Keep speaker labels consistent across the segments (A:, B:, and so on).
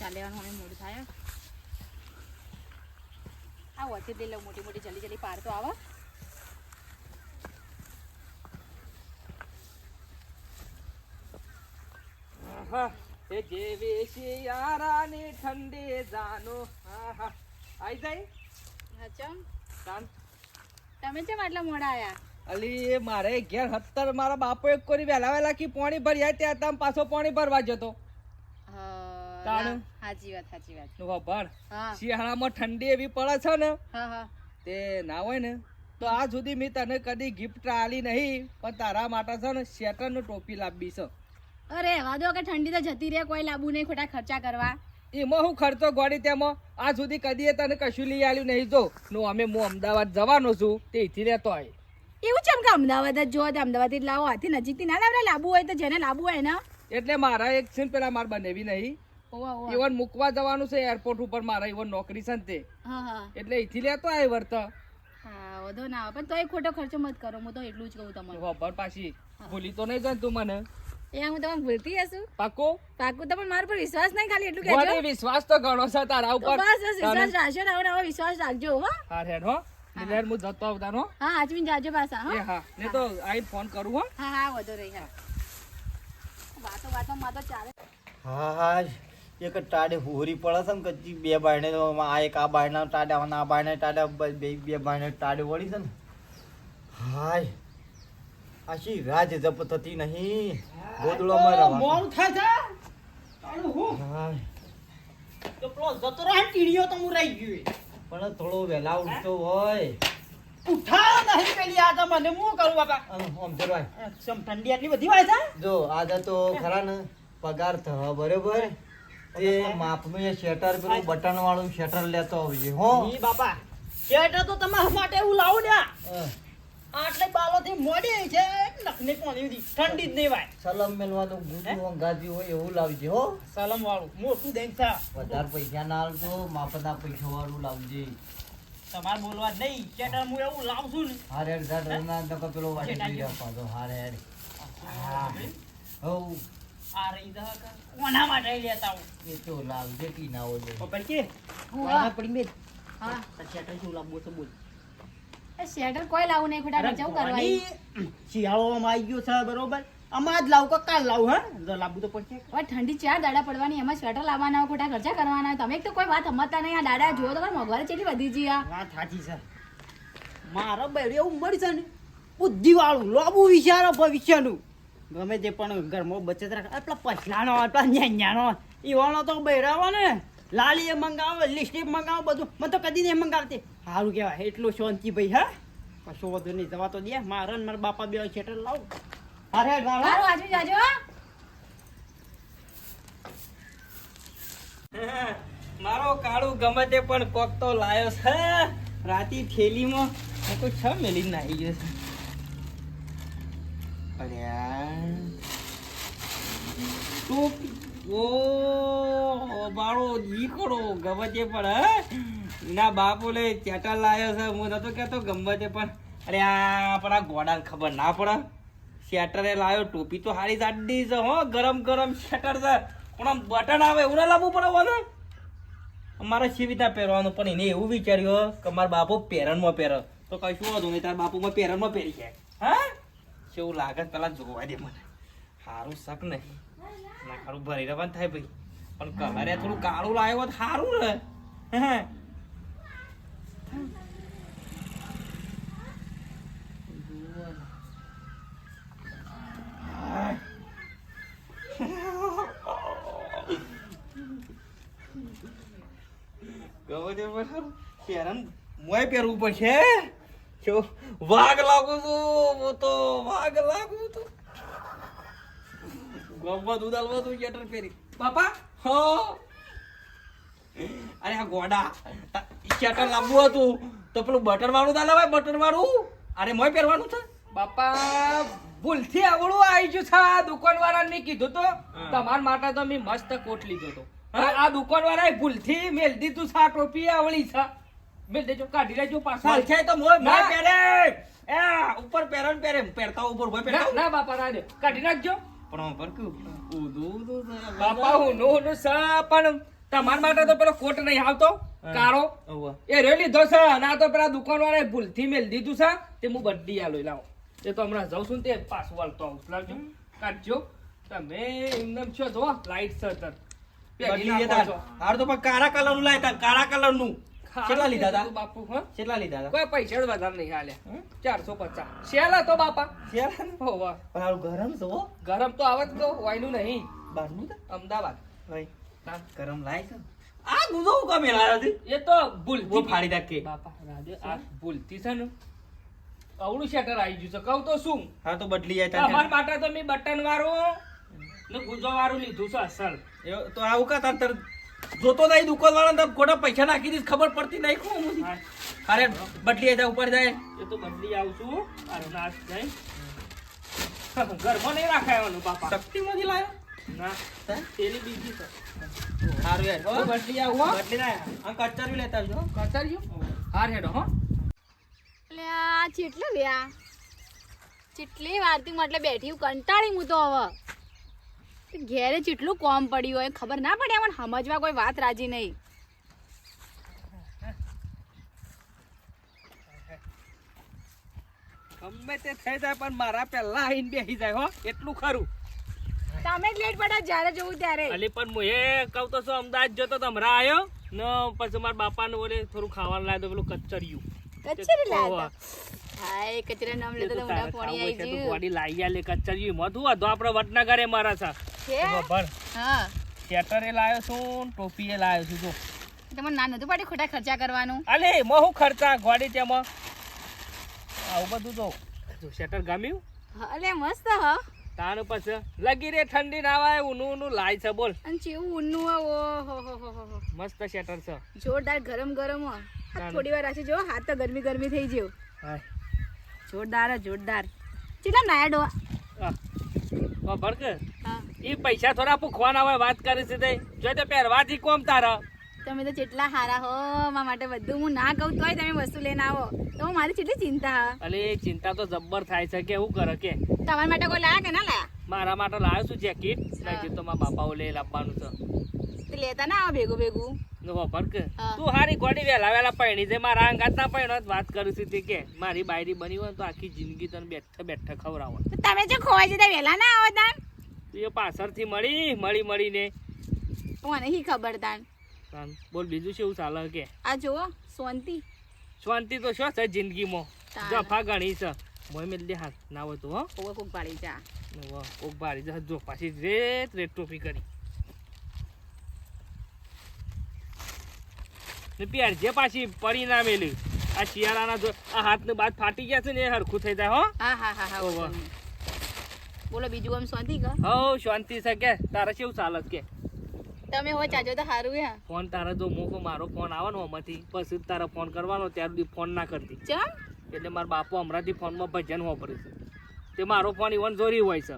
A: ચાલ લેવાનું હવે મોડું થાય. આ વચ્ચે દે લઉં મોટી મોટી જલ્દી જલ્દી પાર તો આવો.
B: એ જેવી શિયાળાની ઠંડી જાનો. આહા. આઈ જાય?
A: હચમ ચમ તમે કેમ આટલા મોડા આયા?
B: અલી મારે ઘેર હત્તર મારા બાપો એક કોરી વહેલા વહેલા કી પોણી ભર્યા ત્યાં તમે પાછો પોણી ભરવા જતો. તાણ.
A: સાચી વાત સાચી વાત.
B: નો વાપર શિયાળામાં ઠંડી એવી પડે છે ને
A: હા હા.
B: તે ના હોય ને તો આ સુધી મેં તને કદી ગિફ્ટ આલી નહીં પણ તારા માટે છે ને શેટરનું ટોપી લાવી છે.
A: અરે વાદો કે ઠંડી તો જતી રહે કોઈ લાબુ નહીં ખોટા ખર્ચા કરવા.
B: એમાં હું ખર્ચો ગોળી તેમાં આ સુધી કદી એ તને કશું લઈ આલ્યું નહીં જો. નો અમે હું અમદાવાદ જવાનો છું તે અહીંથી રહેતો હોય.
A: એવું છે કે અમદાવાદ જ જો અમદાવાદથી લાવો આથી નજીકથી ના લાવે લાબુ હોય તો જેને લાબુ હોય ને.
B: એટલે મારા એક છે પેલા માર બનેવી નહીં. ઇવન મૂકવા જવાનું છે એરપોર્ટ ઉપર મારા ઇવન નોકરી છે ને તે.
A: હા હા.
B: એટલે અહીંથી લેતો આવે વર્ત.
A: હા વધો ના આવે. પણ તોય ખોટો ખર્ચો મત કરો. હું તો એટલું જ કહું તમને.
B: ખબર પાછી. ભૂલી તો નહીં જાય તું મને.
A: એ હું તમને ભૂલતી હશું?
B: પાકો?
A: પાકું તો પણ મારા પર વિશ્વાસ નહીં ખાલી એટલું કહેજો.
B: મને વિશ્વાસ તો ઘણો છે તારા ઉપર.
A: બસ બસ વિશ્વાસ રાખજો ને વિશ્વાસ રાખજો હો.
B: હા રેડ હો. જતો
A: આચમીન જાજો પાછા
B: એ
A: હા.
B: હા ને તો આઈ ફોન કરું હો.
A: હા હા વધો રહી હા. વાતો વાતો માં તો ચાલે.
C: હા હા એક ટાડે હોરી પડે છે ને કચ્ચી બે બાયણે આ એક આ બાયણા ટાડે અને આ બાયણે ટાડે બ- બે બાયણે ટાડે વળી છે ને. હાય. આશી રાજ જપ થતી નહીં. ગોદડોમાં રહેવા
D: મોડું થાય છે? તારું હું?
C: હાય.
D: તો પેલો જતો રહે ને તો હું રહી ગયો.
C: પણ થોડો વહેલા ઉઠતો હોય.
D: ઉઠાવ નહીં પેલી આ તો મને હું કરું બાપા?
C: આમ ચલવાય
D: સમ ઠંડી આટલી બધી હોય છે?
C: જો આજે તો ખરા ને પગાર થવા બરોબર. તે માપનું એ શેટર પેલું બટન વાળું શેટર લેતો આવજે હો.
D: ઈ બાપા શેટર તો તમારા માટે એવું લાવું ને આટલે બાલોથી મોડી છે નખને ઠંડી જ નહીં વાય
C: સલમ મેલવાનું ગુજુ અંગાજી હોય એવું લાવજે હો.
D: સલમ વાળું મોટું દઈને છે
C: વધારે પૈસા ના આલતો માપના પૈસા વાળું લાવજે.
D: તમારે બોલવા નહીં. શેટર હું એવું લાવું છું ને.
C: હાર હેડ ના પેલો વાટે પાછો હાર હેડ. હા.
D: આ રહી દહ કે કોના માટે લેતા હું?
C: એ તો લાવજે કી ના હોય
D: પપ્પા કે.
A: હોવા.
D: પડી મેં.
A: હા.
D: શેટર શું લાવવું છે બોલ.
A: એ શેટર કોઈ લાવું નહીં ખોટા ખર્ચા હું કરવાની
D: શિયાળોમાં આવી ગયો છે બરોબર. આમાં જ લાવું કે કાલ લાવું હે? જો લાવવું તો પડશે.
A: હવે ઠંડી ચાર દાડા પડવાની એમાં સ્વેટર લાવવાના ખોટા ખર્ચા કરવાના. તમે તો કોઈ વાત સમજતા નહીં. આ દાડા જુઓ તો મોંઘવારી કેટલી વધી ગઈ આ.
D: વાત સાચી છે. મારો બેડ એવું મળી છે ને. બુદ્ધિવાળું વાળું વિચારો ભવિષ્યનું. ગમે તે પણ ઘરમાં બચત રાખ. આ પેલા પછલાનો પેલા ન્યાનો ઈવાનો તો બહેરાવો ને. લાલી એ મંગાવો લિપસ્ટિક મંગાવો બધું. મને તો કદી નહીં મંગાવતી. સારું કહેવાય એટલું શાંતિ ભાઈ હા? કશું વધુ નહીં જવા તો દે. મારા ને મારા બાપા બે શેટર લાવ. અરે
A: સારું આજુ જાજો
B: મારો કાળું ગમે તે પણ કોક તો લાયો છે. રાતી થેલીમાં કોઈ છ મેલી નાહી ગયો છે. ટોપી ઓ મારો દીકરો ગમે પણ, હે? ના બાપો લે ચેટર લાયો છે. હું નતો કહેતો ગમે તે પણ. અરે આ પણ ગોડાને ખબર ના પડે. શેટરે લાયો, ટોપી તો હારી જાડી છે, હો. ગરમ ગરમ શેટર છે. પણ આમ બટન આવે એવું ના લાવવું પડે બોલો અમારે શી પહેરવાનું? પણ એને એવું વિચાર્યું, કે મારા બાપુ પેરનમાં પહેરે. તો કશું હતું? નહીં, તારા બાપુમાં પેરનમાં પહેરી જાય હા? કેવું લાગે પેલા જોવા દે મને. સારું શક નહીં. ના સારું ભરી રહેવાનું થાય ભાઈ. પણ કલરે થોડું કાળું લાવ્યો તો સારું ને. ગમે તે પહેરવું પડશે. જો વાઘ લાગુ છું હું તો વાઘ લાગુ છું. દૂધ આલવા તું શેટર ફેરી બાપા હો. અરે આ ગોડા શેટર લાવવું હતું. તો પેલું બટન વાળું દાલ આવે બટન વાળું? અરે મોય પહેરવાનું છે. બાપા ભૂલથી આવડું આવી ગયું છે આ દુકાન વાળાને મેં કીધું તો. તમારા માટે તો મેં મસ્ત કોટ લીધો તો આ દુકાન વાળાએ ભૂલથી મેલ દીધું છે આ ટોપી આવડી છે. મેલ દેજો કાઢી લેજો પાછો.
D: છે તો મોય
B: ના.
D: પહેરે. એ ઉપર પહેરે પહેરે પહેરતા ઉપર મોય પહેરતા
B: ના બાપા ના દે કાઢી નાખજો.
D: પણ પર કે ઉદુ ઉદુ
B: બાપા હું નો નો સા પણ
E: તમાર માટે તો પેલો કોટ નહીં આવતો
B: કારો
E: એ રે લીધો છે. અને આ તો પેલા દુકાન વાળા ભૂલથી મેલ દીધું છે. તે હું બધી આલો લાવો. એ તો હમણાં જાઉં છું તે પાછું વાળતો આવું લાવજો. કાઢજો. તમે એમને છો જો લાઈટ
B: દેતા. હારું તો પણ કાળા કલરનું લાયતા કાળા કલરનું કેટલા લીધા હતા?
E: બાપુ હા.
B: કેટલા લીધા હતા?
E: કોઈ પૈસા વધારે નહીં હાલ્યા ચારસો પચાસ. શેલા તો બાપા.
B: શેલા ને?
E: હોવા
B: પણ ગરમ તો
E: ગરમ તો આવત તો વાયનું નહીં.
B: બહારનું તો?
E: અમદાવાદ.
B: ભાઈ ગરમ લાય છે. આ ગુજો હું કામ મેલાયો હતી
E: એ તો
B: ભૂલ
E: ભૂલથી
B: ફાડી નાખે
E: બાપા રાધે આ ભૂલથી છે ને અવળું શેટર આવી ગયું છે. કહું તો શું?
B: હા તો બદલી જાય
E: તમાર માટે તો મેં બટન વાળું ને ગુજો વાળું લીધું છે અસલ.
B: તો આવું કા તાર જોતો નહીં દુકાન વાળા તાર ખોટા પૈસા નાખી દીધ ખબર પડતી નહીં હું. અરે બદલી જાય ઉપર જાય.
E: એ તો બદલી આવું છું. આ નાશ જાય ઘરમાં નહીં રાખાવાનું બાપા.
B: શક્તિમાંથી લાયો?
E: ના
B: હે?
E: બીજી
B: સારું યાર
E: બદલી આવું
B: બદલી ના આ કચરું લેતા આવજો હો.
E: હાર હેડો હો.
A: એટલે આ ચેટલું લ્યા? ચેટલી વારથી હું એટલે બેઠી કંટાળી હું તો હવે. ઘેરે જેટલું કોમ પડ્યું હોય ખબર ના પડે મને સમજવા કોઈ વાત રાજી નહીં.
E: ગમે તે થઈ જાય પણ મારા પહેલા આવીને બેસી જાય હો. એટલું ખરું.
A: તમે જ લેટ પડ્યા જ્યારે જોવું ત્યારે.
E: અલી પણ હું એ કહું તો શું અમદાવાદ જતો તો હમણાં આવ્યો ન પછી મારા બાપાને ઓલે થોડું ખાવાનું લાવ્યો પેલું કચરિયું.
A: કચરી
E: ઓવા.
A: લાયા હાય કચરા નામ લેતો તો મોઢા પોણી આવી ગયું.
E: બોડી લાવી આલે કચરિયું એમાં શું હતું આપણે વડનગરે મારા છે.
A: છે? હા
E: સ્વેટર એ લાવ્યો છું ટોપી એ લાવ્યો છું જો.
A: તમને ના નતું પડે ખોટા ખર્ચા કરવાનું?
E: અલે એમાં શું ખર્ચા? ગોડી તેમાં આવું બધું તો જો સ્વેટર ગમ્યું?
A: હા, અલે મસ્ત હ.
E: તાણ પછી લગી રે ઠંડી ના આવે ઊનું લાય છે બોલ.
A: અને ચેવું ઊનું હે હો હો હો હો હો.
E: મસ્ત સ્વેટર છે.
A: જોરદાર ગરમ ગરમ હો. થોડી વાર રાખી જો. હાથ તો ગરમી ગરમી થઈ ગયો.
E: હાય.
A: જોરદાર હે, જોરદાર. કેટલા નાયા ડો
E: આ. ઓ ભરક એ પૈસા થોડા ભૂખવાના હોય વાત કરી છે તે. જો તે પહેરવાથી કોમ તારા.
A: તમે તો કેટલા હારા હો મારા માટે બધું હું ના કહું તોય તમે વસ્તુ લઈને આવો. તો મારી કેટલી ચિંતા હા?
E: અલે ચિંતા તો જબ્બર થાય છે કે હું કરે કે?
A: તમારા માટે કોઈ લાયા કે ના લાયા?
E: મારા માટે લાયો છું જેકેટ નહીં તો મારા બાપાઓ લઈ લાવવાનું છે.
A: તે લેતા ના આવો ભેગું ભેગું.
E: જો કે. તું હારી ગોડી વેલા વેલા પૈણી છે. મારા અંગાત ના પૈણો જ વાત કરું છું તે કે મારી બાયરી બની હોય તો આખી જિંદગી તને બેઠે બેઠે ખવડાવો
A: તમે જે ખોવાઈ જતા વહેલા ના આવો તાન.
E: એ પાછળથી મળી મળી મળીને.
A: મને હી ખબર તાન?
E: બોલ બીજું શું ચાલે કે?
A: આ જુઓ શાંતિ
E: શાંતિ તો શું છે જિંદગીમાં? જફા ગણી છે. મોય મેલ દે હાથ. ના હોય તો હો.
A: કોક પાડી જા.
E: કોક ભારી જશે જો પાછી રેત રેત ટોપી કરી. ને પ્યાર જે પાછી પડી ના મેલી આ શિયાળાના જો આ હાથને બાદ ફાટી ગયા છે ને એ હરખું થઈ જાય હો.
A: હા હા હા હા. બોલો બીજું આમ શાંતિ કે?
E: હો શાંતિ છે કે? તારે કેવું ચાલે છે કે?
A: તમે હો ચાજો તો સારું હે.
E: ફોન તારા જો મોકો મારો ફોન આવવાનો આમાંથી. પછી તારા ફોન કરવાનો ત્યાર સુધી ફોન ના કરતી.
A: ચમ?
E: એટલે મારા બાપુ હમણાંથી ફોનમાં ભજન વાપરે છે. તે મારો ફોન ઇવન જોરી હોય છે.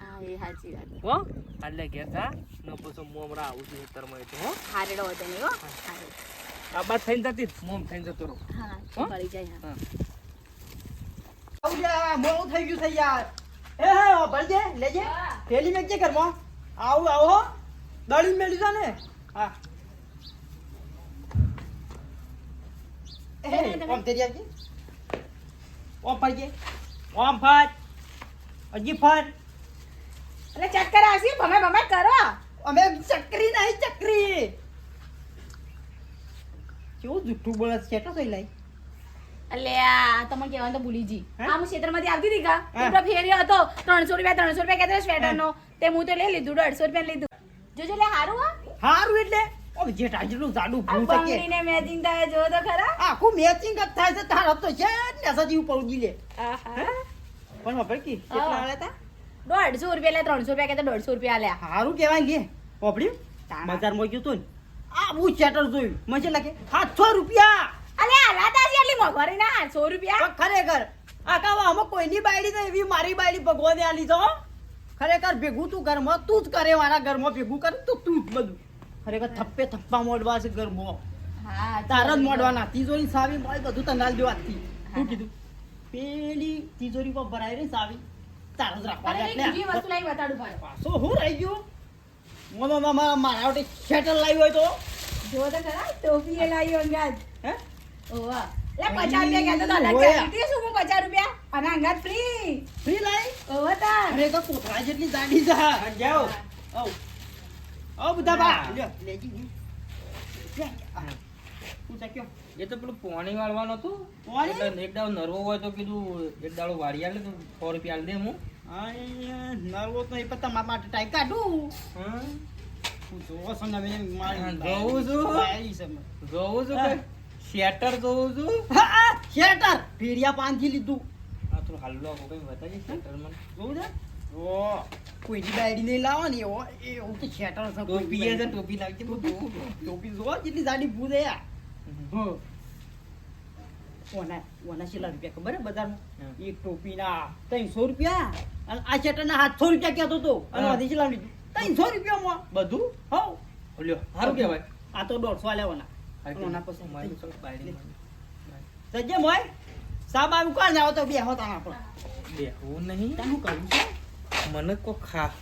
A: હા એ સાચી વાત.
E: હો એટલે ઘેર થા. ન પછી હું હમણાં આવું છું ખેતરમાં તો હો.
A: હારેડો હતો નહીં હો. હારે.
E: આ બાદ થઈને જતી મોમ થઈને જતો રહો.
A: હા પડી જાય હા.
D: આવું યાર, મોડું થઈ ગયું થઈ યાર. એ હે ભરજે લેજે. થેલી મેકજે ઘરમાં. આવું આવો હો. દળી મેળી જા ને હા એ ઓમ તેરી આવજે. ઓમ ફરજે ઓમ ફર. હજી ફર.
A: એટલે ચક્કર આવશે. ભમે ભમે કરો.
D: અમે ચકરી નહીં ચકરી. કેવું જુઠ્ઠું બોલે છે? થઈ લાઈ
A: એટલે આ કહેવાનું તો ભૂલી જી
D: હે?
A: હું ક્ષેત્રમાંથી આવતી હતી કા?
D: હે?
A: ફેર્યો હતો. ત્રણસો રૂપિયા ત્રણસો રૂપિયા કહેતા સ્વેટર તે હું તો લઈ લીધું દોઢસો રૂપિયા લીધું. જોજો એટલે હારું હા.
D: હારું એટલે? જાડું
A: બંગડીને મેચિંગ થાય જો તો ખરા.
D: આખું મેચિંગ જ થાય છે તારો તો છે જ ને સજી ઉપર ઉડી લે.
A: આહા.
D: પણ વાપર કી કેટલા આલ્યા તા?
A: દોઢસો રૂપિયા એટલે ત્રણસો રૂપિયા કહેતા દોઢસો રૂપિયા આલ્યા
D: હારું કહેવાય બજારમાં ગયું તું ને. આ ચેટર જોયું. મને લાગે સાતસો રૂપિયા.
A: અલે આલા તાજી એટલી મોંઘવારી ના સાતસો રૂપિયા.
D: ખરેખર આકા આમાં કોઈની બાયડી તો એવી મારી બાયડી ભગવાને આલી તો ખરેખર ભેગું તું ઘરમાં તું જ કરે મારા ઘરમાં ભેગું કરે તો તું જ બધું. ખરેખર થપ્પે થપ્પા મોડવા છે ઘરમાં.
A: હા
D: તારા જ મોડવાના તિજોરી સાવી મળે બધું તંગાલ દેવા થી શું કીધું? પેલી તિજોરી પર ભરાય રે સાવી. તારા જ
A: રાખવા
D: એટલે. પાછો હું રહી ગયો? મોનો મારા મારા શેટર લાવ્યો હોય તો?
A: જો તો ખરા ટોપી એ લાવ્યો અંગાજ
D: હે?
A: ઓવા લે પચાસ રૂપિયા કહેતો તો લગે. શું હું પચાસ રૂપિયા? અને અંગાજ ફ્રી
D: ફ્રી લાવી
A: ઓવા તા
D: અરે તો કોથળા જેટલી જાડી
B: જા જાઓ.
D: આવ. આવ બધા બા. લેજી
B: એ તો પેલું પોણી વાળવાનું હતું. એક દાડો નરવો હોય તો કીધું એક દાડો વાળી આલે તો સો રૂપિયા આલી દે હું.
D: નરવો તો એ પણ તમારા માટે ટાઈમ કાઢું.
B: હું
D: જોવો છો ને
B: જોઉં છું. જોઉં છું શેટર જોઉં છું?
D: શેટર. લીધું.
B: આ તો હાલો આપો કઈ બતાવી શેટર મને
D: જોવું છે? ઓ કોઈની બાયડી નહીં લાવવાની એવો એવું કે શેટર છે
B: ટોપી છે, ટોપી લાગતી
D: ટોપી જો જેટલી જાડી એ આ. હં. ઓના ઓના છેલ્લા રૂપિયા ખબર હે
B: બધાનું?
D: એક ટોપીના ત્રણસો રૂપિયા. અને આ શેટરના સાતસો રૂપિયા કહેતો તો અને આધી છેલ્લા લીધું ત્રણસો રૂપિયામાં?
B: બધું?
D: હવ
B: લ્યો સારું કહેવાય.
D: આ તો દોઢસો લેવાના. ઓના પછી. સજ્જે મોય સાબ આવું કોણ જાવ તો બે હોતા આપણે
B: બેહવું નહીં.
D: તાનું છે?
B: મને કો ખાસ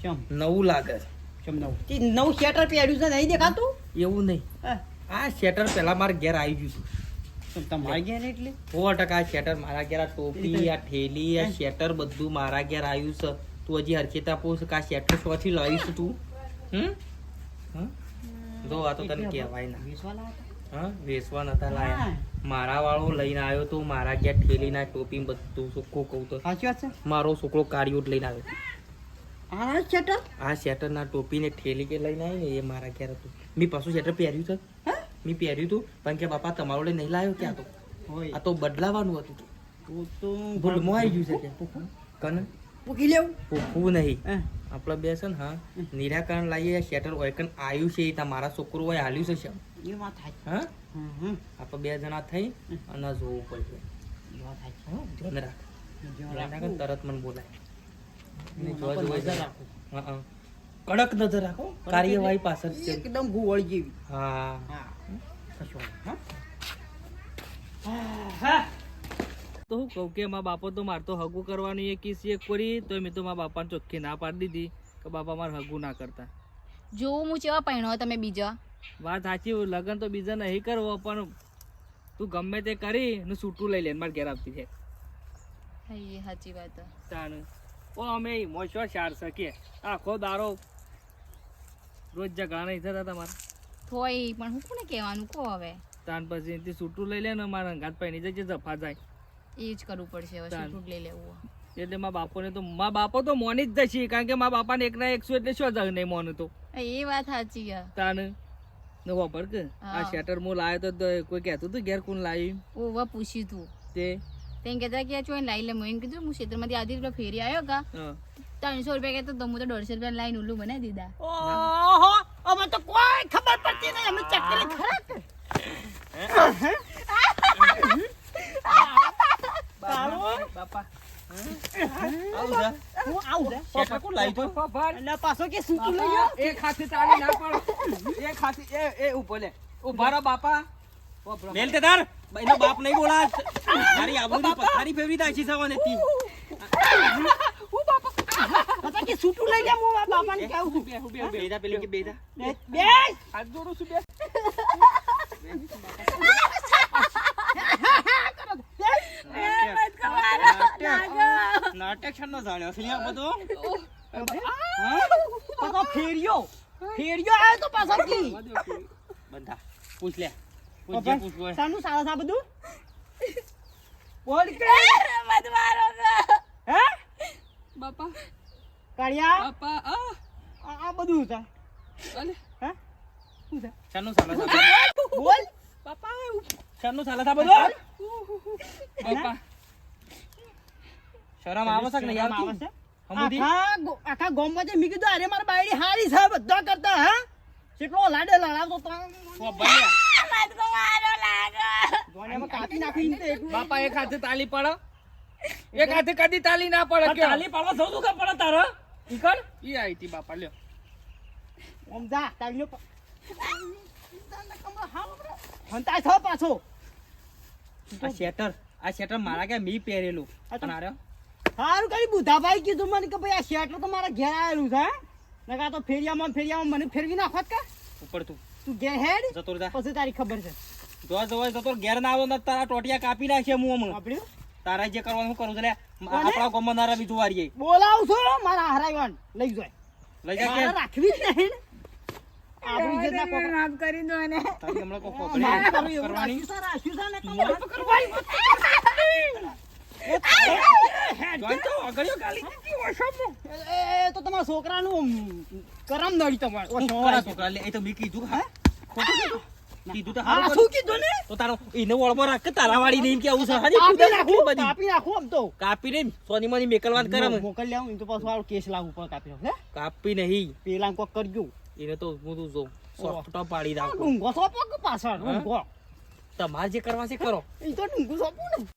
D: શમ
B: નવું લાગે છે.
D: શમ નવ? તે નવું શેટર પહેર્યું છે નહીં દેખાતું?
B: એવું નહીં. આ શેટર પેલા મારે ઘેર આવી ગયું
D: તો તમારે ઘેર એટલે
B: સો ટકા શેટર મારા ઘેર આ ટોપી આ થેલી આ શેટર બધું મારા ઘેર આવ્યું છે. તું હજી હરખેતા પૂછ કે આ શેટર લાવ્યું લાવીશ તું? હમ? જો આ તો તને કહેવાય ના? હા વેસવા નતા લાયા. મારા વાળો લઈને આવ્યો તો મારા ઘેર ઠેલી ના ટોપી બધું સુખો કહું તો.
D: સાચી વાત છે?
B: મારો છોકરો કાળિયો લઈને આવ્યો.
D: આ શેટર?
B: આ શેટર ના ટોપી ને ઠેલી કે લઈને આવી ને એ મારા ઘેર હતું. મેં પાછું શેટર પહેર્યું છે.
D: હા?
B: મેં પહેર્યું હતું પણ કે બાપા તમારો લઈ નહીં લાવ્યો ક્યાં તો? આ તો બદલાવાનું હતું.
D: તું તો
B: ભૂલમાં આવી ગયું છે કે? કન?
D: પૂકી લેવું?
B: પૂકવું નહીં. આપણે બે છે ને હા. નિરાકરણ લાવીએ શેટર ઓયકન આવ્યું છે એ તમારા છોકરો હોય હાલ્યું છે
D: એ વાત થાય.
B: હા?
D: હમ હમ.
B: આપણે બે જણા થઈ અને જોવું પડશે. ધ્યાન રાખ.
D: ધ્યાન
B: રાખ તરત મને બોલાય. કડક નજર રાખો. કાર્યવાહી પાછળ
D: એકદમ ગુવળ જેવી.
B: હા.
D: હા. નહીં,
E: તો હું કહું કે મારા બાપો તો મારે તો હગું કરવાનું એ કિસ એક કરી તો મેં તો મારા બાપાને ચોખ્ખી ના પાડી દીધી કે બાપા મારે હગું ના કરતા.
A: જોવું હું ચેવા પહેણો તમે બીજા?
E: વાત સાચી લગ્ન તો બીજા નહીં કરવો પણ તું ગમે તે કરી ને છૂટું લઈ લે મારે ઘેર આપતી છે.
A: હા, સાચી વાત હે.
E: તાણ ઓ અમે મોશો શાર શકીએ. આખો દારો રોજ જગા નહીં થતા તમારે
A: થોય પણ હું કોને કહેવાનું? કહો હવે.
E: તાન પછી એથી સૂટું લઈ લે ને મારા અંગાત પહેરી જજે જફા જાય.
A: એ જ કરવું પડશે હવે સૂટું લઈ લેવું.
E: એટલે મા બાપોને તો મારા બાપો તો મોની જ જશે કારણ કે મા બાપાને એકના એકસો એટલે શું જાય નહીં મોનું તો.
A: એ વાત સાચી છે.
E: તાન નવો વાપર કે આ શેટર મો લાવ્યો તો કોઈ કહેતું તું ઘેર કોણ લાવ્યું
A: ઓવા પૂછ્યું તું.
E: તે?
A: તે કહેતા કે ચોઈ લાવી લે મેં કીધું હું ક્ષેત્રમાંથી આધી પેલો ફેરી આવ્યો કા. ત્રણસો રૂપિયા કહેતો તો હું તો દોઢસો રૂપિયા લાઈન ઉલ્લું બનાવી દીધા.
D: ઓહો! અમે તો કોઈ ખબર પડતી નહીં. અમે ચકલી ખરા?
E: બાપા.
B: છે
D: છે?
E: બાપા
D: એટલે પાછો કે સૂકી
E: એક હાથે તાળી ના પાડ. એક હાથે એ એ ઊભો લે. બાપા. બાપરા.
B: તાર. એનો બાપ નહીં બોલા મારી આબરૂની પથારી સવાને તી.
D: પાછા કે સૂટું લઈ લે હું મારા બાપાને કહું છું?
E: બે
B: બેદા પેલી કે
D: બે બેસ.
E: હાથ જોડું છું બે
B: નાટક છન્નો જાણ્યો છે આ બધો?
D: પાછો ફેરિયો. ફેરિયો આવ્યો તો પાછો કી
B: બધા. પૂછ લે. પૂછ જે પૂછવું
D: સાનું સારા સા બધું? બોલ કે. હે?
E: બાપા.
D: કાળિયા?
E: આ.
D: આ આ બધું છે. હે? શું છે?
B: શાનું ચાલે છે આ બધું?
D: બોલ.
E: બાપા
B: શાનું ચાલે છે આ બધું? શરમ આવે છે કે નહીં આવતી?
D: આખા ગામમાં જે મી કીધું અરે મારા બાયડી હારી છે બધા કરતા હા? કેટલો લાડે લડાવતો
E: બાપા એક હાથે તાલી પડે. એક હાથે કદી તાલી ના પડે કે
B: તાલી પાડવા સૌ દુખા પડે તારે?
E: ઈ કર ઈ આઈ તી બાપા લ્યો.
D: આમ જા પ- હંતાય છો પાછો.
B: આ શેટર આ શેટર મારા કે મી પહેરેલું. પણ આર્યો
D: સારું કરી બુધાભાઈ કીધું મને કે ભાઈ આ શેટર તો મારા ઘેર આવેલું છે હે? નકા તો ફેરિયામાં ફેરિયામાં મને ફેરવી નાખોત કા.
B: ઉપર તું.
D: તું ઘેર હેડ
B: જતો જા.
D: પછી તારી ખબર છે.
B: જોવા જોવા જતો ઘેર ના આવો ને તારા ટોટિયા કાપી નાખે હું હમણાં.
D: આપડ્યું
B: તારા જે કરવાનું હું કરું છું? આપણા ગામમાં નારા બીજું વારીએ
D: બોલાવ છો મારા હરાઈવાન લઈ જાય.
B: લઈ જાય
D: રાખવી જ નહીં છોકરા ના કરમ નડી તમારે.
B: છોકરા એ તો મેં કીધું. હા? ખોટું કીધું તો
D: હા
B: હારું
D: શું
B: કર્યું.
D: કીધું ને?
B: તો તારો એને વળમાં રાખ તારા વાળી નહીં કે છે? હારી
D: કાપી નાખું
B: બધી.
D: કાપી નાખું આમ તો.
B: કાપી ને સોની મની મેકલવાન કરે
D: મો- મોકલી તો પાછું આવું કેસ લાગુ પડે કાપી હે?
B: કાપી નહીં.
D: પેલા કોક કરજો
B: એને તો હું તું જો સોફ્ટો પાડી
D: સોંપો પાછળ?
B: તમારે જે કરવા છે કરો.
D: એ તો ડુંગો સોપું ને.